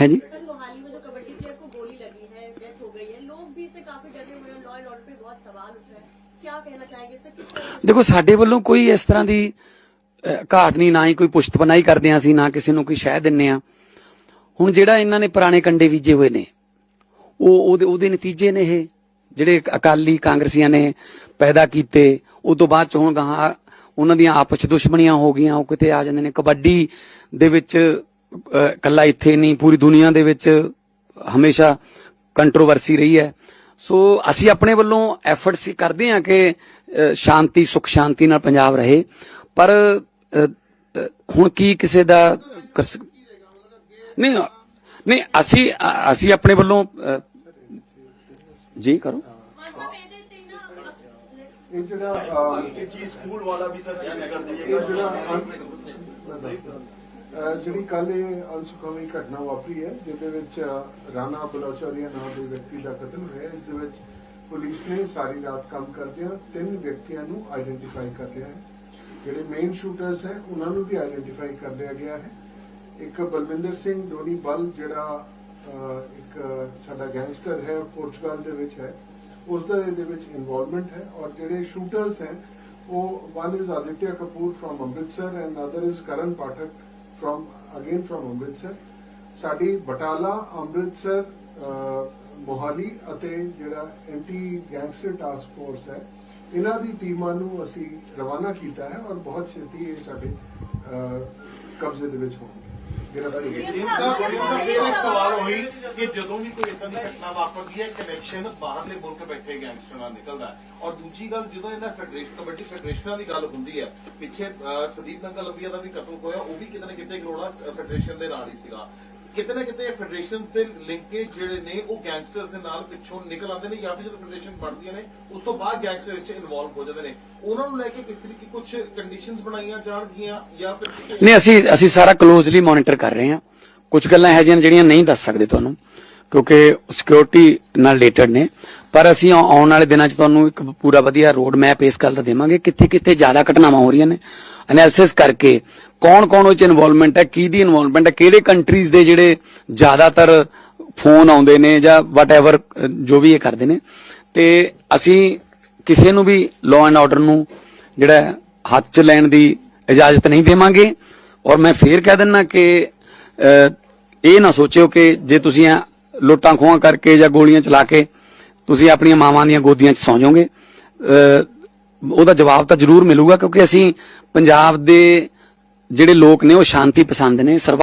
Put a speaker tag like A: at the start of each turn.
A: है जी ਦੇਖੋ ਸਾਡੇ ਵੱਲੋਂ ਕੋਈ ਇਸ ਤਰ੍ਹਾਂ ਦੀ ਘਾਟ ਨਹੀਂ ਨਾ ਹੀ ਕੋਈ ਪੁਸ਼ਤ ਬਣਾਈ ਕਰਦੇ ਆ ਅਸੀਂ ਨਾ ਕਿਸੇ ਨੂੰ ਕੋਈ ਸ਼ਹਿ ਦਿੰਨੇ ਆ ਹੁਣ ਜਿਹੜਾ ਇਹਨਾਂ ਨੇ ਪੁਰਾਣੇ ਕੰਡੇ ਵੀਜੇ ਹੋਏ ਨੇ ਉਹ ਉਹਦੇ ਉਹਦੇ ਨਤੀਜੇ ਨੇ ਇਹ। ਜਿਹੜੇ ਅਕਾਲੀ ਕਾਂਗਰਸੀਆਂ ਨੇ ਪੈਦਾ ਕੀਤੇ ਉਸ ਤੋਂ ਬਾਅਦ ਚ ਹੁਣ ਗਾਂ ਉਹਨਾਂ ਦੀਆਂ ਆਪਸ ਦੁਸ਼ਮਣੀਆਂ ਹੋ ਗਈਆਂ ਉਹ ਕਿਤੇ ਆ ਜਾਂਦੇ ਨੇ। ਕਬੱਡੀ ਦੇ ਵਿੱਚ ਅਹ, ਇਕੱਲਾ ਇੱਥੇ ਨਹੀਂ ਪੂਰੀ ਦੁਨੀਆ ਦੇ ਵਿੱਚ ਹਮੇਸ਼ਾ ਕੰਟਰੋਵਰਸੀ ਰਹੀ ਹੈ। ਸੋ ਅਸੀਂ ਆਪਣੇ ਵੱਲੋਂ ਐਫਰਟਸ ਕਰਦੇ ਹਾਂ ਕਿ ਸ਼ਾਂਤੀ ਸੁਖ ਸ਼ਾਂਤੀ ਨਾਲ ਪੰਜਾਬ ਰਹੇ। ਪਰ ਹੁਣ ਕੀ ਕਿਸੇ ਦਾ ਨਹੀਂ ਨਹੀਂ ਅਸੀਂ ਅਸੀਂ ਆਪਣੇ ਵੱਲੋਂ ਜੀ ਕਰੋ।
B: ਇਹ ਜਿਹੜਾ
C: ਇਹ ਚੀਜ਼ ਸਕੂਲ ਵਾਲਾ ਵੀ ਸਰ ਧਿਆਨ ਕਰ
B: ਇਹ ਜਿਹੜਾ ਜਿਹੜੀ ਕੱਲ ਇਹ ਅਨਸੁਖਾਵੀ ਘਟਨਾ ਵਾਪਰੀ ਹੈ ਜਿਹਦੇ ਵਿੱਚ ਰਾਣਾ ਬਲੋਚਾਰੀਆ ਨਾਮ ਦੇ ਵਿਅਕਤੀ ਦਾ ਕਤਲ ਹੋਇਆ ਇਸ ਦੇ ਵਿੱਚ ਪੁਲਿਸ ਨੇ ਸਾਰੀ ਰਾਤ ਕੰਮ ਕਰਦਿਆਂ ਤਿੰਨ ਵਿਅਕਤੀਆਂ ਨੂੰ ਆਈਡੈਂਟੀਫਾਈ ਕਰ ਲਿਆ ਹੈ। ਜਿਹੜੇ ਮੇਨ ਸ਼ੂਟਰਸ ਹੈ ਉਹਨਾਂ ਨੂੰ ਵੀ ਆਈਡੈਂਟੀਫਾਈ ਕਰ ਲਿਆ ਗਿਆ ਹੈ। ਇੱਕ ਬਲਵਿੰਦਰ ਸਿੰਘ ਡੋਨੀ ਬਲ ਜਿਹੜਾ ਅਹ, ਇੱਕ ਸਾਡਾ ਗੈਂਗਸਟਰ ਹੈ ਪੋਰਚੁਗਲ ਦੇ ਵਿੱਚ ਹੈ ਉਸ ਦਾ ਇਹਦੇ ਵਿੱਚ ਇਨਵੋਲਵਮੈਂਟ ਹੈ। ਔਰ ਜਿਹੜੇ ਸ਼ੂਟਰਸ ਹੈ ਉਹ one is Aditya Kapoor from Amritsar and other is Karan Pathak from, again from Amritsar ਸਾਡੀ ਬਟਾਲਾ ਅੰਮ੍ਰਿਤਸਰ ਮੋਹਾਲੀ ਅਤੇ ਜਿਹੜਾ ਐਂਟੀ ਗੈਂਗਸਟਰ ਟਾਸਕ ਫੋਰਸ ਹੈ ਇਹਨਾਂ ਦੀ ਟੀਮਾਂ ਨੂੰ ਅਸੀਂ ਰਵਾਨਾ ਕੀਤਾ ਹੈ ਔਰ ਬਹੁਤ ਛੇਤੀ ਇਹ ਸਾਡੇ ਕਬਜ਼ੇ ਦੇ ਵਿੱਚ ਹੋਣਗੇ
C: ਇੱਕ ਸਵਾਲ ਹੋਈ ਕਿ ਜਦੋਂ ਵੀ ਕੋਈ ਇਦਾਂ ਦੀ ਘਟਨਾ ਵਾਪਰਦੀ ਹੈ ਕਨੈਕਸ਼ਨ ਬਾਹਰਲੇ ਮੁਲਕ ਬੈਠੇ ਗੈਂਗਸਟਰ ਨਾਲ ਨਿਕਲਦਾ ਔਰ ਦੂਜੀ ਗੱਲ ਜਦੋਂ ਇਹਨਾਂ ਫੈਡਰੇਸ਼ਨ ਕਬੱਡੀ ਫੈਡਰੇਸ਼ਨਾਂ ਦੀ ਗੱਲ ਹੁੰਦੀ ਹੈ ਪਿੱਛੇ ਸੰਦੀਪ ਨੰਗਲ ਲੰਬੀਆ ਦਾ ਵੀ ਕਤਲ ਹੋਇਆ ਉਹ ਵੀ ਕਿਤੇ ਨਾ ਕਿਤੇ ਕਰੋੜਾ ਫੈਡਰੇਸ਼ਨ ਦੇ ਨਾਲ ਹੀ ਸੀਗਾ। ਕਿਤੇ ਨਾ ਕਿਤੇ ਫੈਡਰੇਸ਼ਨ ਦੇ ਲਿੰਕੇਜ ਜਿਹੜੇ ਨੇ ਉਹ ਗੈਂਗਸਟਰਸ ਦੇ ਨਾਲ ਪਿੱਛੋਂ ਨਿਕਲ ਆਉਂਦੇ ਨੇ ਜਾਂ ਫਿਰ ਜਦੋਂ ਫੈਡਰੇਸ਼ਨ ਬਣਦੀਆਂ ਨੇ, ਉਸ ਤੋਂ ਬਾਅਦ ਗੈਂਗਸਟਰ ਵਿੱਚ ਇਨਵੋਲਵ ਹੋ ਜਾਂਦੇ ਨੇ। ਉਹਨਾਂ ਨੂੰ ਲੈ ਕੇ ਕਿਸ ਤਰੀਕੇ ਕੁਝ ਕੰਡੀਸ਼ਨਸ ਬਣਾਈਆਂ ਜਾਣਗੀਆਂ ਜਾਂ ਫਿਰ
A: ਨਹੀਂ, ਅਸੀਂ ਅਸੀਂ ਸਾਰਾ ਕਲੋਜ਼ਲੀ ਮੋਨੀਟਰ ਕਰ ਰਹੇ ਹਾਂ। ਕੁਝ ਗੱਲਾਂ ਇਹੋ ਜਿਹੜੀਆਂ ਨਹੀਂ ਦੱਸ ਸਕਦੇ ਤੁਹਾਨੂੰ, ਕਿਉਂਕਿ ਸਿਕਿਉਰਿਟੀ ਨਾਲ ਰਿਲੇਟਡ ਨੇ। ਪਰ ਅਸੀਂ ਆਉਣ ਵਾਲੇ ਦਿਨਾਂ 'ਚ ਤੁਹਾਨੂੰ ਇੱਕ ਪੂਰਾ ਵਧੀਆ ਰੋਡ ਮੈਪ ਇਸ ਗੱਲ ਦਾ ਦੇਵਾਂਗੇ ਕਿੱਥੇ ਕਿੱਥੇ ਜ਼ਿਆਦਾ ਘਟਨਾਵਾਂ ਹੋ ਰਹੀਆਂ ਨੇ। ਐਨਾਲਿਸਿਸ ਕਰਕੇ ਕੌਣ ਕੌਣ ਉਹ 'ਚ ਇਨਵੋਲਵਮੈਂਟ ਹੈ, ਕੀ ਦੀ ਇਨਵੋਲਵਮੈਂਟ ਹੈ, ਕਿਹੜੇ ਕੰਟਰੀਜ਼ ਦੇ ਜਿਹੜੇ ਜ਼ਿਆਦਾਤਰ ਫੋਨ ਆਉਂਦੇ ਨੇ ਜਾਂ ਵਟਐਵਰ ਜੋ ਵੀ ਇਹ ਕਰਦੇ ਨੇ। ਤੇ ਅਸੀਂ ਕਿਸੇ ਨੂੰ ਵੀ ਲਾਅ ਐਂਡ ਆਰਡਰ ਨੂੰ ਜਿਹੜਾ ਹੱਥ 'ਚ ਲੈਣ ਦੀ ਇਜਾਜ਼ਤ ਨਹੀਂ ਦੇਵਾਂਗੇ। ਔਰ ਮੈਂ ਫੇਰ ਕਹਿ ਦਿੰਨਾ ਕਿ ਇਹ ਨਾ ਸੋਚਿਓ ਕਿ ਜੇ ਤੁਸੀਂ ਐਂ ਲੁੱਟਾਂ ਖੋਹਾਂ ਕਰਕੇ ਜਾਂ ਗੋਲੀਆਂ ਚਲਾ ਕੇ ਤੁਸੀਂ ਆਪਣੀਆਂ ਮਾਵਾਂ ਦੀਆਂ ਗੋਦੀਆਂ 'ਚ ਸੌਂ ਜਾਓਗੇ। ਉਹਦਾ ਜਵਾਬ ਤਾਂ ਜ਼ਰੂਰ ਮਿਲੂਗਾ ਕਿਉਂਕਿ ਅਸੀਂ ਪੰਜਾਬ ਦੇ ਜਿਹੜੇ ਲੋਕ ਨੇ ਉਹ ਸ਼ਾਂਤੀ ਪਸੰਦ ਨੇ, ਸਰਵਾ